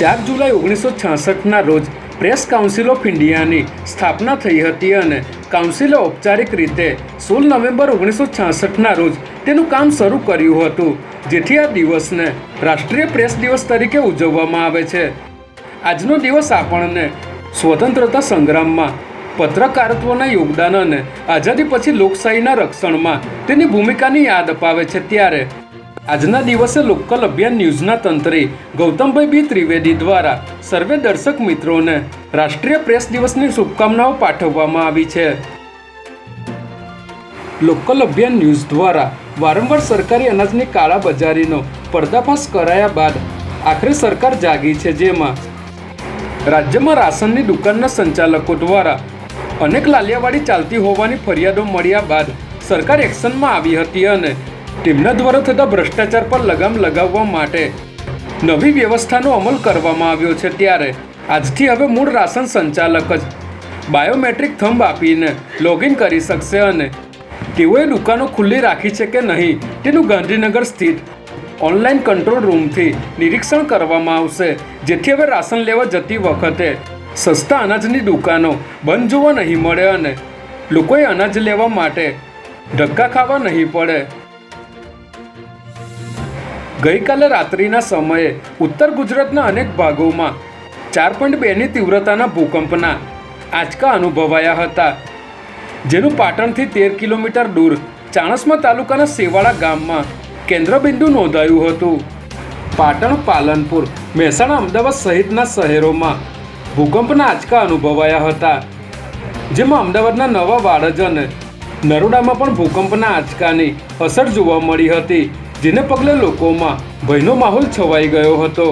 ચાર જુલાઈ ઓગણીસો છાસઠના રોજ પ્રેસ કાઉન્સિલ ઓફ ઇન્ડિયાની સ્થાપના થઈ હતી અને કાઉન્સિલે ઔપચારિક રીતે સોળ નવેમ્બર ઓગણીસો છાસઠના રોજ તેનું કામ શરૂ કર્યું હતું, જેથી આ દિવસને રાષ્ટ્રીય પ્રેસ દિવસ તરીકે ઉજવવામાં આવે છે. આજનો દિવસ આપણને સ્વતંત્રતા સંગ્રામમાં, પત્રકારત્વના યોગદાન અને આઝાદી પછી લોકશાહીના રક્ષણમાં તેની ભૂમિકાની યાદ અપાવે છે ત્યારે આજના દિવસે લોકલ અભિયાન ન્યૂઝના તંત્રે ગૌતમભાઈ બી ત્રિવેદી દ્વારા સર્વે દર્શક મિત્રોને રાષ્ટ્રીય પ્રેસ દિવસની શુભકામનાઓ પાઠવવામાં આવી છે. લોકલ અભિયાન ન્યૂઝ દ્વારા વારંવાર સરકારી અનાજની કાળાબજારીનો પર્દાફાશ કરાયા બાદ આખરે સરકાર જાગી છે જેમાં રાજ્યમાં રાશનની દુકાનના સંચાલકો દ્વારા અનેક લાલિયાવાડી ચાલતી હોવાની ફરિયાદો મળ્યા બાદ સરકાર એક્શનમાં આવી હતી અને તેમના દ્વારા થતા ભ્રષ્ટાચાર પર લગામ લગાવવા માટે નવી વ્યવસ્થાનો અમલ કરવામાં આવ્યો છે ત્યારે. આજથી હવે મૂળ રાશન સંચાલક જ બાયોમેટ્રિક થંબ આપીને લોગિન કરી શકશે અને તેઓએ દુકાનો ખુલ્લી રાખી છે કે નહીં તેનું ગાંધીનગર સ્થિત ઓનલાઈન કંટ્રોલ રૂમથી નિરીક્ષણ કરવામાં આવશે. જેથી હવે રાશન લેવા જતી વખતે સસ્તા અનાજની દુકાનો બંધ જોવા નહીં મળે અને લોકોએ અનાજ લેવા માટે ધક્કા ખાવા નહીં પડે. ગઈકાલે રાત્રિના સમયે ઉત્તર ગુજરાતના અનેક ભાગોમાં ચાર પોઈન્ટ બેની તીવ્રતાના ભૂકંપના આંચકા અનુભવાયા હતા, જેનું પાટણથી તેર કિલોમીટર દૂર ચાણસ્મા તાલુકાના સેવાળા ગામમાં કેન્દ્રબિંદુ નોંધાયું હતું. પાટણ, પાલનપુર, મહેસાણા, અમદાવાદ સહિતના શહેરોમાં ભૂકંપના આંચકા અનુભવાયા હતા, જેમાં અમદાવાદના નવા વાડજ અને નરોડામાં પણ ભૂકંપના આંચકાની અસર જોવા મળી હતી. જેને પગલે લોકોમાં ભયનો માહોલ છવાઈ ગયો હતો.